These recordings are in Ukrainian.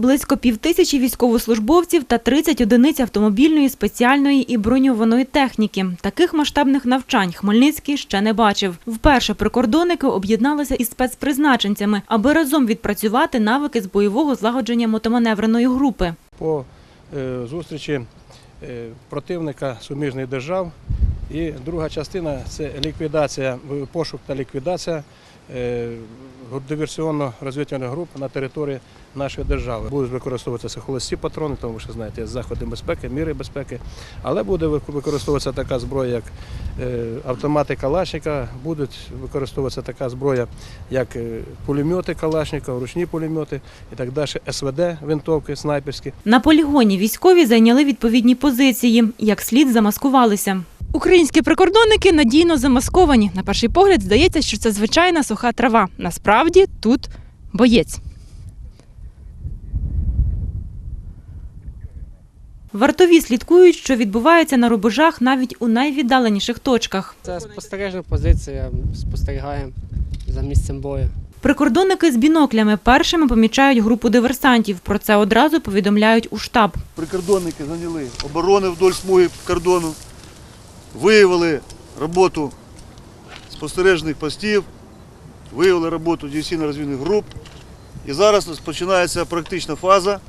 Близько півтисячі військовослужбовців та 30 одиниць автомобільної, спеціальної і броньованої техніки. Таких масштабних навчань Хмельницький ще не бачив. Вперше прикордонники об'єдналися із спецпризначенцями, аби разом відпрацювати навики з бойового злагодження мотоманевреної групи. по е, зустрічі е, противника суміжних держав. І друга частина це ліквідація, е, пошук та ліквідація е, диверсіонно-розвідувальних груп на території нашої держави. Будуть використовуватися холості патрони, тому що знаєте, заходи безпеки, міри безпеки, але буде використовуватися така зброя, як е, автомати Калашника, будуть використовуватися така зброя, як пулемети Калашника, ручні пулемети і так далі, СВД, винтовки, снайперські. На полігоні військові зайняли відповідні позиції, як слід замаскувалися. Українські прикордонники надійно замасковані. На перший погляд здається, що це звичайна суха трава. Насправді тут боєць. Вартові слідкують, що відбувається на рубежах навіть у найвіддаленіших точках. Це спостережна позиція, спостерігаємо за місцем бою. Прикордонники з біноклями першими помічають групу диверсантів. Про це одразу повідомляють у штаб. прикордонники зайняли оборони вдоль смуги кордону, виявили роботу спостережних постів, виявили роботу диверсійно-розвідних груп. І зараз розпочинається практична фаза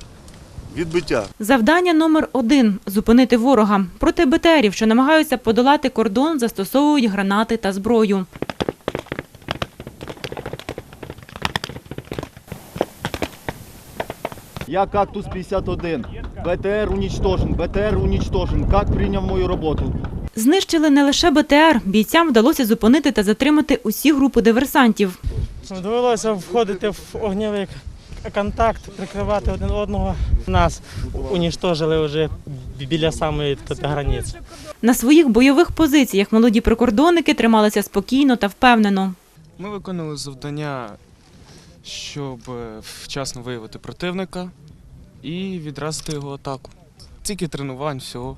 відбиття. Завдання номер один зупинити ворога. Проти БТРів, що намагаються подолати кордон, застосовують гранати та зброю. Я «Кактус-51». БТР уничтожен, БТР уничтожен. Как приняв мою роботу? Знищили не лише БТР. Бійцям вдалося зупинити та затримати усі групи диверсантів. Довелося входити в огнєвий контакт, прикривати один одного. Нас уніштожили вже біля самої границі. На своїх бойових позиціях молоді прикордонники трималися спокійно та впевнено. Ми виконали завдання, щоб е, вчасно виявити противника і відразити його атаку. Тільки тренувань, всього.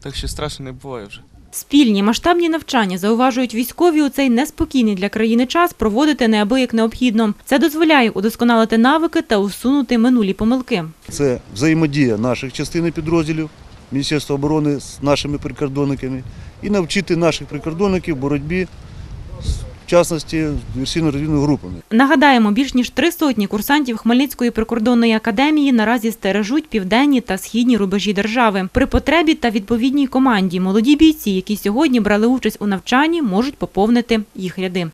Так що страшно не буває вже. Спільні масштабні навчання, зауважують військові, у цей неспокійний для країни час проводити неабияк необхідно. Це дозволяє удосконалити навики та усунути минулі помилки. Це взаємодія наших частин і підрозділів Міністерства оборони з нашими прикордонниками і навчити наших прикордонників боротьбі, в частності з диверсійно-розвідними групами. Нагадаємо, більш ніж три сотні курсантів Хмельницької прикордонної академії наразі стережуть південні та східні рубежі держави. При потребі та відповідній команді молоді бійці, які сьогодні брали участь у навчанні, можуть поповнити їх ряди.